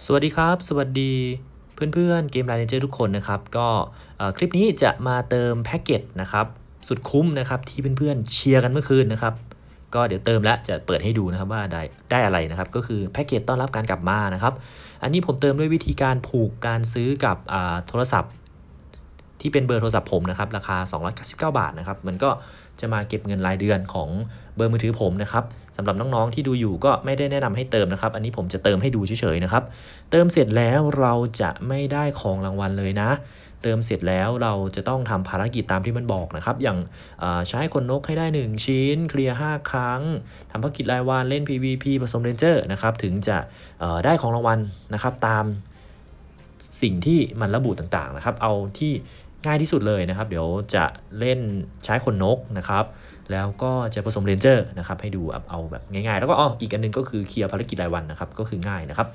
สวัสดีครับ สวัสดีเพื่อนๆเกมไลน์เนเจอร์ทุกคนนะครับ ก็คลิปนี้จะมาเติมแพ็กเกจนะครับ สุดคุ้มนะครับที่เพื่อนๆเชียร์กันเมื่อคืนนะครับ ก็เดี๋ยวเติมแล้วจะเปิดให้ดูนะครับว่าได้ได้อะไรนะครับ ก็คือแพ็กเกจต้อนรับการกลับมานะครับ อันนี้ผมเติมด้วยวิธีการผูกการซื้อกับโทรศัพท์ ที่เป็นเบอร์โทรศัพท์ผมนะครับราคา 299 บาทนะครับมันก็จะมาเก็บเงินรายเดือนของเบอร์มือถือผมนะครับสำหรับน้องๆที่ดูอยู่ก็ไม่ได้แนะนำให้เติมนะครับ อันนี้ผมจะเติมให้ดูเฉยๆนะครับ เติมเสร็จแล้วเราจะไม่ได้ของรางวัลเลยนะ เติมเสร็จแล้วเราจะต้องทำภารกิจตามที่มันบอกนะครับ อย่างใช้คนนกให้ได้ 1 ชิ้น เคลียร์ 5 ครั้งทำภารกิจรายวันเล่น PVP ผสมเรนเจอร์นะครับถึงจะได้ของรางวัลนะครับตามสิ่งที่มันระบุต่างๆนะครับ เอาที่ ง่ายที่สุดเลยนะครับ เดี๋ยวจะเล่นใช้คนนกนะครับ แล้วก็จะผสมเรนเจอร์นะครับ ให้ดูเอาแบบง่ายๆ แล้วก็อ๋ออีกอันหนึงก็คือเคลียร์ภารกิจรายวันนะครับ ก็คือง่ายนะครับ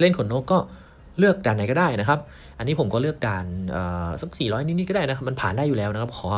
เล่นขนนกก็ เลือกด่านไหนก็ได้นะครับ อันนี้ผมก็เลือกด่านสัก 400 นิดๆก็ได้นะครับ มันผ่านได้อยู่แล้วนะครับ ขอ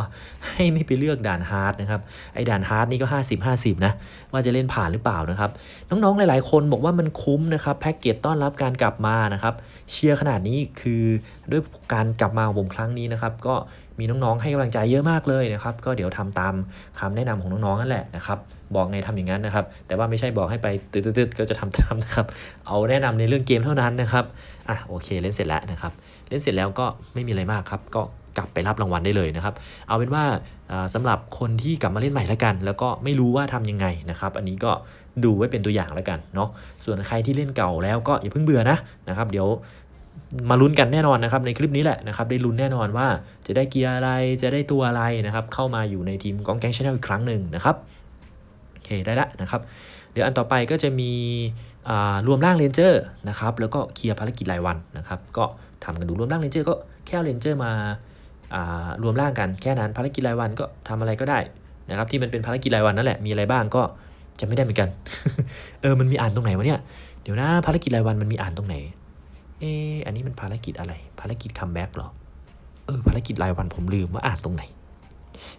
ให้ไม่ไปเลือกด่านฮาร์ดนะครับ ไอ้ด่านฮาร์ดนี่ก็ 50 50 นะ ว่าจะเล่นผ่านหรือเปล่านะครับ น้องๆ หลายๆ คนบอกว่ามันคุ้มนะครับ แพ็กเกจต้อนรับการกลับมานะครับ เชียร์ขนาดนี้คือด้วยการกลับมาของผมครั้งนี้นะครับ ก็ มีน้องๆให้กำลังใจเยอะมากเลยนะครับ ก็เดี๋ยวทำตามคำแนะนำของน้องๆนั่นแหละนะครับบอกไงทำอย่างนั้นนะครับ แต่ว่าไม่ใช่บอกให้ไปตืดๆก็จะทำตามนะครับเอาแนะนำในเรื่องเกมเท่านั้นนะครับอะโอเคเล่นเสร็จแล้วนะครับเล่นเสร็จแล้วก็ไม่มีอะไรมากครับก็กลับไปรับรางวัลได้เลยนะครับ เอาเป็นว่าอ่าสำหรับคนที่กลับมาเล่นใหม่แล้วกัน แล้วก็ไม่รู้ว่าทำยังไงนะครับ อันนี้ก็ดูไว้เป็นตัวอย่างแล้วกันเนาะ ส่วนใครที่เล่นเก่าแล้วก็อย่าเพิ่งเบื่อนะนะครับ เดี๋ยว มาลุ้นกันแน่นอนนะครับในคลิปนี้แหละนะครับได้ลุ้นแน่นอนว่าจะได้เกียร์อะไรจะได้ตัวอะไรนะครับเข้ามาอยู่ในทีมกองแก๊งชาแนลอีกครั้งหนึ่งนะครับโอเคได้ละนะครับเดี๋ยวอันต่อไปก็จะมีอ่ารวมร่างเรนเจอร์นะครับแล้วก็เคลียร์ภารกิจรายวันนะครับก็ทำกันดูรวมร่างเรนเจอร์ก็แค่เรนเจอร์มาอ่ารวมร่างกันแค่นั้นภารกิจรายวันก็ทำอะไรก็ได้นะครับที่มันเป็นภารกิจรายวันนั่นแหละมีอะไรบ้างก็จะไม่ได้เหมือนกัน เออมันมีอ่านตรงไหนวะเนี่ยเดี๋ยวนะภารกิจรายวันมันมีอ่านตรงไหน เอออันนี้มันภารกิจอะไร ภารกิจคัมแบ็กเหรอ เออ ภารกิจรายวันผมลืมว่าอ่านตรงไหน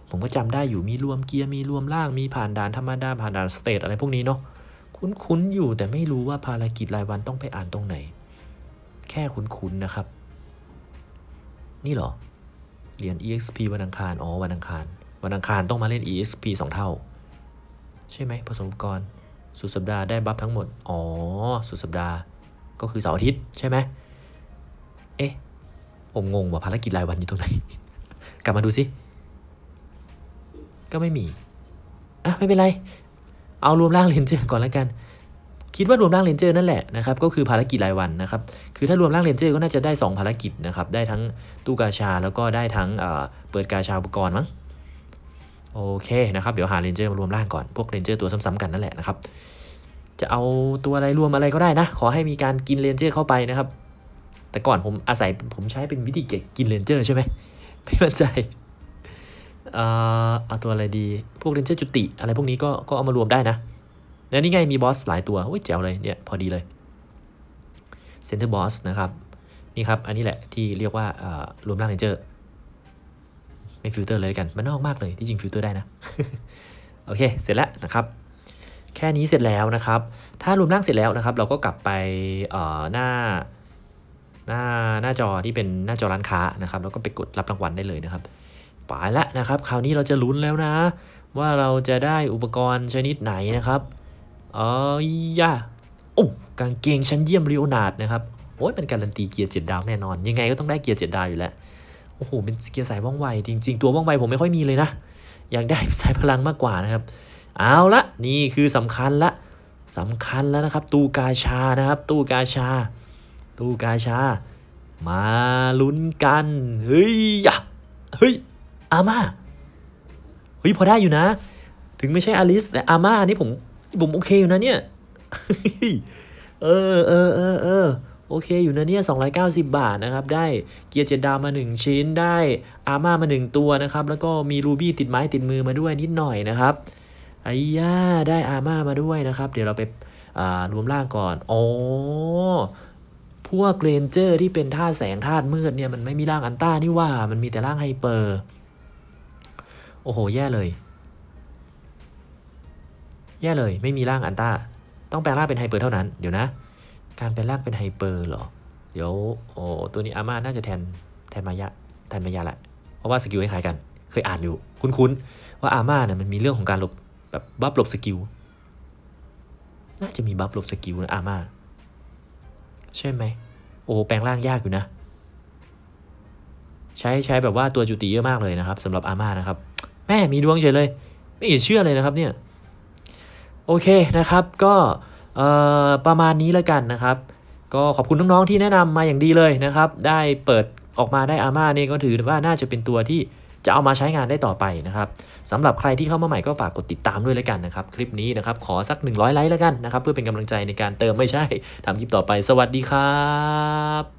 ผมก็จำได้อยู่มีรวมเกียร์มีรวมล่างมีผ่านด่านธรรมดาผ่านด่านสเตทอะไรพวกนี้เนาะคุ้นๆอยู่แต่ไม่รู้ว่าภารกิจรายวันต้องไปอ่านตรงไหน แค่คุ้นๆนะครับ นี่เหรอเรียญ EXP วันอังคาร อ๋อ วันอังคาร วันอังคารต้องมาเล่น EXP สองเท่า ใช่ไหมผสมกรสุดสัปดาห์ได้บัฟทั้งหมด อ๋อ สุดสัปดาห์ ก็คือเสาร์อาทิตย์ใช่ไหมเอ๊ะผมงงว่าภารกิจรายวันอยู่ตรงไหน กลับมาดูสิ ก็ไม่มี อะไม่เป็นไร เอารวมร่างเลนเจอร์ก่อนแล้วกัน คิดว่ารวมร่างเลนเจอร์นั่นแหละนะครับ ก็คือภารกิจรายวันนะครับ คือถ้ารวมร่างเลนเจอร์ก็น่าจะได้ 2 ภารกิจนะครับ ได้ทั้งตู้กาชาแล้วก็ได้ทั้งเอ่อเปิดกาชาอุปกรณ์มั้ง โอเคนะครับ เดี๋ยวหาเลนเจอร์มารวมร่างก่อน พวกเลนเจอร์ตัวซ้ำๆกันนั่นแหละนะครับ จะเอาตัวอะไรรวมอะไรก็ได้นะ ขอให้มีการกินเลนเจอร์เข้าไปนะครับ แต่ก่อนผมอาศัยผมใช้เป็นวิธีเก็บกินเลนเจอร์ใช่ไหมไม่มั่นใจเอ่อเอาตัวอะไรดี พวกเลนเจอร์จุติ อะไรพวกนี้ก็ก็เอามารวมได้นะแล้วนี่ไงมีบอสหลายตัวโอ้ยแจ๋วเลยเนี่ยพอดีเลยเซนเตอร์บอสนะครับนี่ครับ อันนี้แหละที่เรียกว่าเอ่อรวมร่างเลนเจอร์ไม่ฟิลเตอร์เลยกัน มันนอกมากเลยที่จริงฟิลเตอร์ได้นะ โอเค เสร็จแล้วนะครับ แค่นี้เสร็จแล้วนะครับ ถ้ารวมร่างเสร็จแล้วนะครับ เราก็กลับไปเอ่อหน้าหน้าหน้าจอที่เป็นหน้าจอร้านค้านะครับแล้วก็ไปกดรับรางวัลได้เลยนะครับไปละนะครับ คราวนี้เราจะลุ้นแล้วนะ ว่าเราจะได้อุปกรณ์ชนิดไหนนะครับเอ้ยยะโอ้กางเกงชั้นเยี่ยมริโอนาดนะครับโอ้ยเป็นการันตีเกียร์เจ็ดดาวแน่นอน ยังไงก็ต้องได้เกียร์เจ็ดดาวอยู่แล้วโอ้โหเป็นเกียร์สายว่องไวจริง ๆ ตัวว่องไวผมไม่ค่อยมีเลยนะอยากได้สายพลังมากกว่านะครับ เอาละนี่คือสำคัญละสำคัญแล้วนะครับ ตู้กาชานะครับ ตู้กาชา ตู้กาชา มาลุ้นกันเฮ้ยยะเฮ้ยอาม่าเฮ้ยพอได้อยู่นะ ถึงไม่ใช่อลิสแต่อาม่านี่ผมผมโอเคอยู่นะเนี่ยเออเออเออเออโอเคอยู่นะเนี่ย290 บาทนะครับ ได้เกียร์เจ็ดดาวมา 1 ชิ้น ได้อาม่ามา 1 ตัวนะครับ แล้วก็มีรูบี้ติดไม้ติดมือมาด้วยนิดหน่อยนะครับ ไอ้ย่าได้อาม่ามาด้วยนะครับ เดี๋ยวเราไปารวมร่างก่อน อ๋อ พวกเรนเจอร์ที่เป็นธาตุแสงธาตุมืดเนี่ยมันไม่มีร่างอันต้านี่ว่า มันมีแต่ร่างไฮเปอร์ โอ้โห แย่เลย แย่เลย ไม่มีร่างอันต้า ต้องแปลงร่างเป็นไฮเปอร์เท่านั้น เดี๋ยวนะ การแปลงร่างเป็นไฮเปอร์เหรอ เดี๋ยว โอ้ ตัวนี้อาม่าน่าจะแทน แทนมายะ แทนมายะแหละ เพราะว่าสกิลคล้ายกัน เคยอ่านอยู่ คุ้นๆ ว่าอาม่าเนี่ยมันมีเรื่องของการหลบ แบบบัฟหลบสกิล น่าจะมีบัฟหลบสกิลนะอาม่าใช่ไหม โอ้แปลงร่างยากอยู่นะ ใช้ใช้แบบว่าตัวจุติเยอะมากเลยนะครับสำหรับอาม่านะครับ แม่มีดวงเฉยเลย ไม่เห็นเชื่อเลยนะครับเนี่ยโอเคนะครับก็ประมาณนี้แล้วกันนะครับ ก็ขอบคุณน้องๆที่แนะนำมาอย่างดีเลยนะครับ ได้เปิดออกมาได้อาม่านี่ก็ถือว่าน่าจะเป็นตัวที่ จะเอามาใช้งานได้ต่อไปนะครับสำหรับใครที่เข้ามาใหม่ก็ฝากกดติดตามด้วยแล้วกันนะครับ คลิปนี้นะครับขอสัก 100 ไลค์แล้วกันนะครับ เพื่อเป็นกำลังใจในการเติมไม่ใช่ทำคลิปต่อไป สวัสดีครับ